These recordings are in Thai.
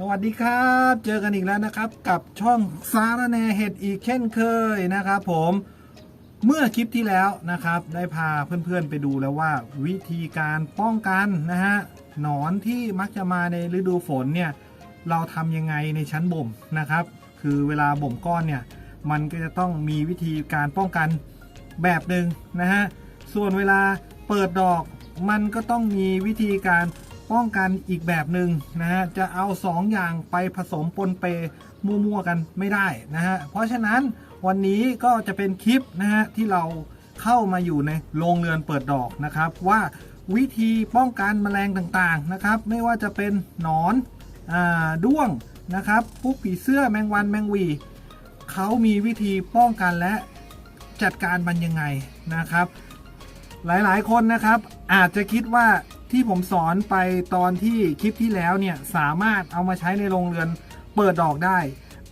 สวัสดีครับ เจอกันอีกแล้วนะครับ กับช่องสารแนเห็ดอีกเช่นเคยนะครับ ผมเมื่อคลิปที่แล้วนะครับ ได้พาเพื่อนๆไปดูแล้วว่า วิธีการป้องกันนะฮะหนอนที่มักจะมาในฤดูฝนเนี่ยเราทำยังไงในชั้นบ่มนะครับ คือเวลาบ่มก้อนเนี่ยมันก็จะต้องมีวิธีการป้องกันแบบหนึ่งนะฮะส่วนเวลาเปิดดอกมันก็ต้องมีวิธีการ ป้องกันอีกแบบหนึ่งนะฮะจะเอาสองอย่างไปผสมปนเปมั่วๆกันไม่ได้นะฮะเพราะฉะนั้นวันนี้ก็จะเป็นคลิปนะฮะที่เราเข้ามาอยู่ในโรงเรือนเปิดดอกนะครับ ว่าวิธีป้องกันแมลงต่างๆนะครับ ไม่ว่าจะเป็นหนอนอ่าด้วงนะครับพวกผีเสื้อแมงวันแมงวี เขามีวิธีป้องกันและจัดการมันยังไงนะครับ หลายๆคนนะครับอาจจะคิดว่า ที่ผมสอนไปตอนที่คลิปที่แล้วเนี่ยสามารถเอามาใช้ในโรงเรือนเปิดดอกได้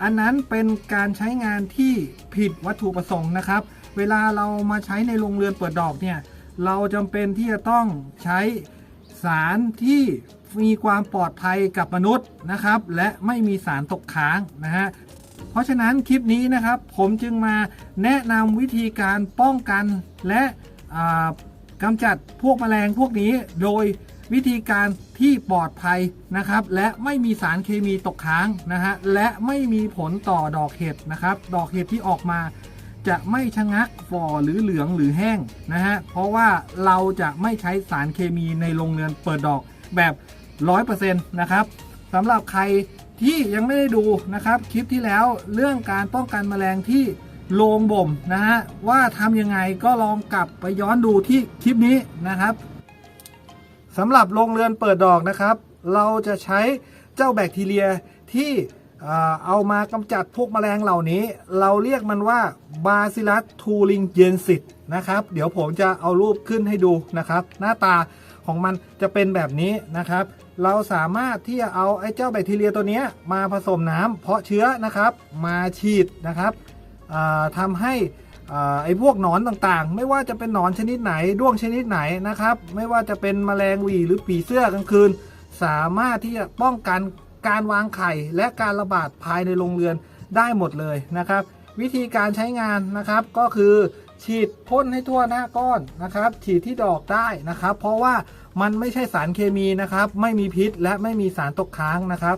อันนั้นเป็นการใช้งานที่ผิดวัตถุประสงค์นะครับ เวลาเรามาใช้ในโรงเรือนเปิดดอกเนี่ยเราจำเป็นที่จะต้องใช้สารที่มีความปลอดภัยกับมนุษย์นะครับ และไม่มีสารตกค้างนะฮะเพราะฉะนั้นคลิปนี้นะครับผมจึงมาแนะนำวิธีการป้องกันและอ่า กำจัดพวกแมลงพวกนี้โดยวิธีการที่ปลอดภัยนะครับ และไม่มีสารเคมีตกค้างนะฮะและไม่มีผลต่อดอกเห็ดนะครับ ดอกเห็ดที่ออกมาจะไม่ชะงักฝ่อหรือเหลืองหรือแห้งนะฮะเพราะว่าเราจะไม่ใช้สารเคมีในโรงเรือนเปิดดอกแบบ 100%นะครับสำหรับใครที่ยังไม่ได้ดูนะครับคลิปที่แล้วเรื่องการป้องกันแมลงที่ โรงบ่มนะฮะว่าทำยังไงก็ลองกลับไปย้อนดูที่คลิปนี้นะครับสำหรับโรงเรือนเปิดดอกนะครับ เราจะใช้เจ้าแบคทีเรียที่เอามากำจัดพวกแมลงเหล่านี้ เราเรียกมันว่า Bacillus thuringiensis นะครับ เดี๋ยวผมจะเอารูปขึ้นให้ดูนะครับ หน้าตาของมันจะเป็นแบบนี้นะครับ เราสามารถที่จะเอาไอ้เจ้าแบคทีเรียตัวนี้มาผสมน้ำเพาะเชื้อนะครับ มาฉีดนะครับ อ่าทำให้ไอ้พวกหนอนต่างๆ ไม่ว่าจะเป็นหนอนชนิดไหนด้วงชนิดไหนนะครับ ไม่ว่าจะเป็นแมลงวีหรือผีเสื้อกลางคืน สามารถที่จะป้องกันการวางไข่และการระบาดภายในโรงเรือนได้หมดเลยนะครับ วิธีการใช้งานนะครับก็คือฉีดพ่นให้ทั่วหน้าก้อนนะครับ ฉีดที่ดอกได้นะครับ เพราะว่ามันไม่ใช่สารเคมีนะครับ ไม่มีพิษและไม่มีสารตกค้างนะครับ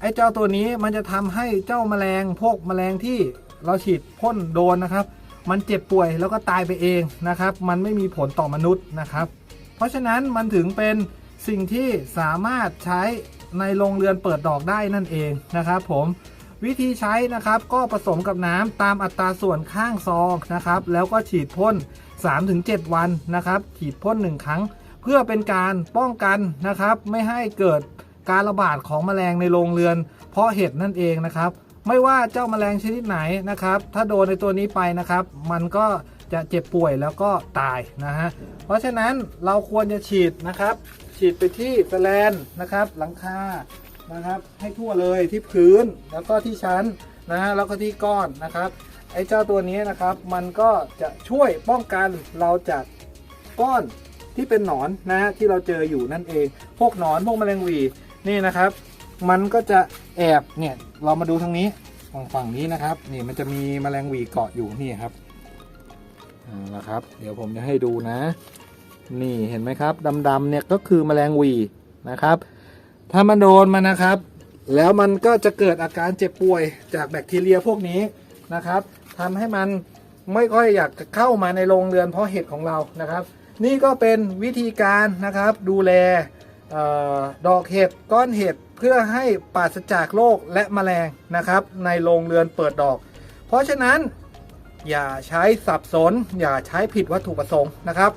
ไอ้เจ้าตัวนี้มันจะทำให้เจ้าแมลงพวกแมลงที่ เราฉีดพ่นโดนนะครับ มันเจ็บป่วยแล้วก็ตายไปเองนะครับ มันไม่มีผลต่อมนุษย์นะครับ เพราะฉะนั้นมันถึงเป็นสิ่งที่สามารถใช้ในโรงเรือนเปิดดอกได้นั่นเองนะครับ ผมวิธีใช้นะครับก็ผสมกับน้ำตามอัตราส่วนข้างซองนะครับ แล้วก็ฉีดพ่น 3-7 วันนะครับ ฉีดพ่น 1 ครั้ง เพื่อเป็นการป้องกันนะครับ ไม่ให้เกิดการระบาดของแมลงในโรงเรือน เพราะเห็ดนั่นเองนะครับ ไม่ว่าเจ้าแมลงชนิดไหนนะครับ ถ้าโดนในตัวนี้ไปนะครับ มันก็จะเจ็บป่วยแล้วก็ตายนะฮะ เพราะฉะนั้นเราควรจะฉีดนะครับ ฉีดไปที่แสแลนนะครับ หลังคานะครับ ให้ทั่วเลยที่พื้นแล้วก็ที่ชั้นนะฮะแล้วก็ที่ก้อนนะครับไอ้เจ้าตัวนี้นะครับ มันก็จะช่วยป้องกันเราจากก้อนที่เป็นหนอนนะฮะที่เราเจออยู่นั่นเอง พวกหนอนพวกแมลงวีนี่นะครับ มันก็จะแอบเนี่ยเรามาดูทางนี้ฝั่งฝั่งนี้นะครับนี่มันจะมีแมลงวีเกาะอยู่นี่ครับเอาละครับ เดี๋ยวผมจะให้ดูนะ นี่เห็นไหมครับดำๆเนี่ยก็คือแมลงวีนะครับ ถ้ามันโดนมันนะครับ แล้วมันก็จะเกิดอาการเจ็บป่วยจากแบคทีเรียพวกนี้นะครับทำให้มันไม่ค่อยอยากจะเข้ามาในโรงเรือนเพราะเห็ดของเรานะครับ นี่ก็เป็นวิธีการนะครับดูแลออดอกเห็ดก้อนเห็ด เพื่อให้ปราศจากโรคและแมลงนะครับ ในโรงเรือนเปิดดอก เพราะฉะนั้นอย่าใช้สับสน อย่าใช้ผิดวัตถุประสงค์นะครับ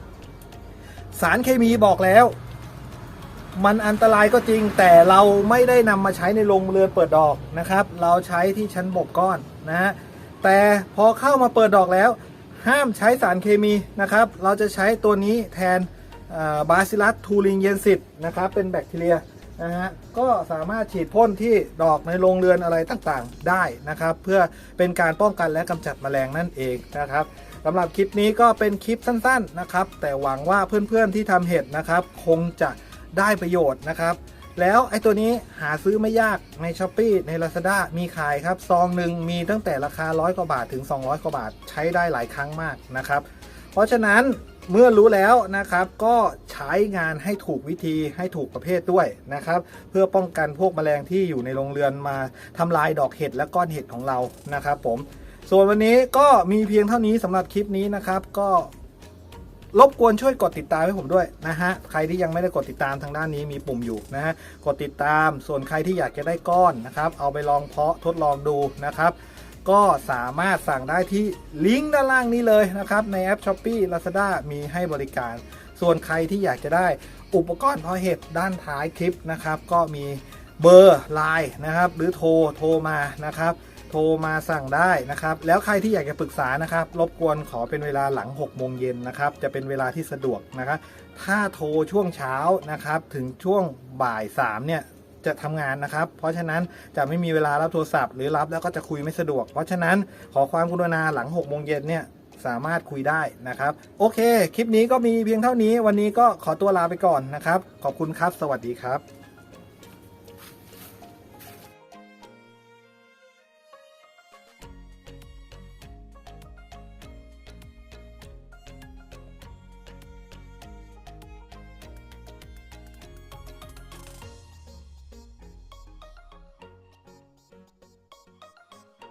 สารเคมีบอกแล้ว มันอันตรายก็จริง แต่เราไม่ได้นำมาใช้ในโรงเรือนเปิดดอกนะครับ เราใช้ที่ชั้นบกก้อนนะฮะแต่พอเข้ามาเปิดดอกแล้ว ห้ามใช้สารเคมีนะครับ เราจะใช้ตัวนี้แทนบาซิลัสทูริงเยนซิตนะครับ เป็นแบคทีเรีย นะฮะก็สามารถฉีดพ่นที่ดอกในโรงเรือนอะไรต่างๆได้นะครับ เพื่อเป็นการป้องกันและกำจัดแมลงนั่นเองนะครับสำหรับคลิปนี้ก็เป็นคลิปสั้นๆนะครับ แต่หวังว่าเพื่อนๆที่ทำเห็ดนะครับ คงจะได้ประโยชน์นะครับ แล้วไอ้ตัวนี้หาซื้อไม่ยากใน s h อ p e e ใน Lazada มีขายครับ ซองหนึ่งมีตั้งแต่ราคา 100 กว่าบาทถึง 200 กว่าบาท ใช้ได้หลายครั้งมากนะครับ เพราะฉะนั้น เมื่อรู้แล้วนะครับก็ใช้งานให้ถูกวิธีให้ถูกประเภทด้วยนะครับ เพื่อป้องกันพวกแมลงที่อยู่ในโรงเรือนมาทำลายดอกเห็ดและก้อนเห็ดของเรานะครับ ผม ส่วนวันนี้ก็มีเพียงเท่านี้สำหรับคลิปนี้นะครับ ก็รบกวนช่วยกดติดตามให้ผมด้วยนะฮะ ใครที่ยังไม่ได้กดติดตามทางด้านนี้มีปุ่มอยู่นะฮะ กดติดตาม ส่วนใครที่อยากจะได้ก้อนนะครับ เอาไปลองเพาะทดลองดูนะครับ ก็สามารถสั่งได้ที่ลิงก์ด้านล่างนี้เลยนะครับ ในแอป s h อ p e e Lazada มีให้บริการ ส่วนใครที่อยากจะได้อุปกรณ์เพาะเห็ดด้านท้ายคลิปนะครับ ก็มีเบอร์ไลน์นะครับ หรือโทรโทรมานะครับ โทรมาสั่งได้นะครับ แล้วใครที่อยากจะปรึกษานะครับ รบกวนขอเป็นเวลาหลัง6โมงเย็นนะครับ จะเป็นเวลาที่สะดวกนะครับ ถ้าโทรช่วงเช้านะครับ ถึงช่วงบ่าย3เนี่ย จะทำงานนะครับ เพราะฉะนั้นจะไม่มีเวลารับโทรศัพท์หรือรับแล้วก็จะคุยไม่สะดวก เพราะฉะนั้นขอความกรุณาหลัง6โมงเย็นเนี่ยสามารถคุยได้นะครับ โอเค คลิปนี้ก็มีเพียงเท่านี้ วันนี้ก็ขอตัวลาไปก่อนนะครับ ขอบคุณครับ สวัสดีครับ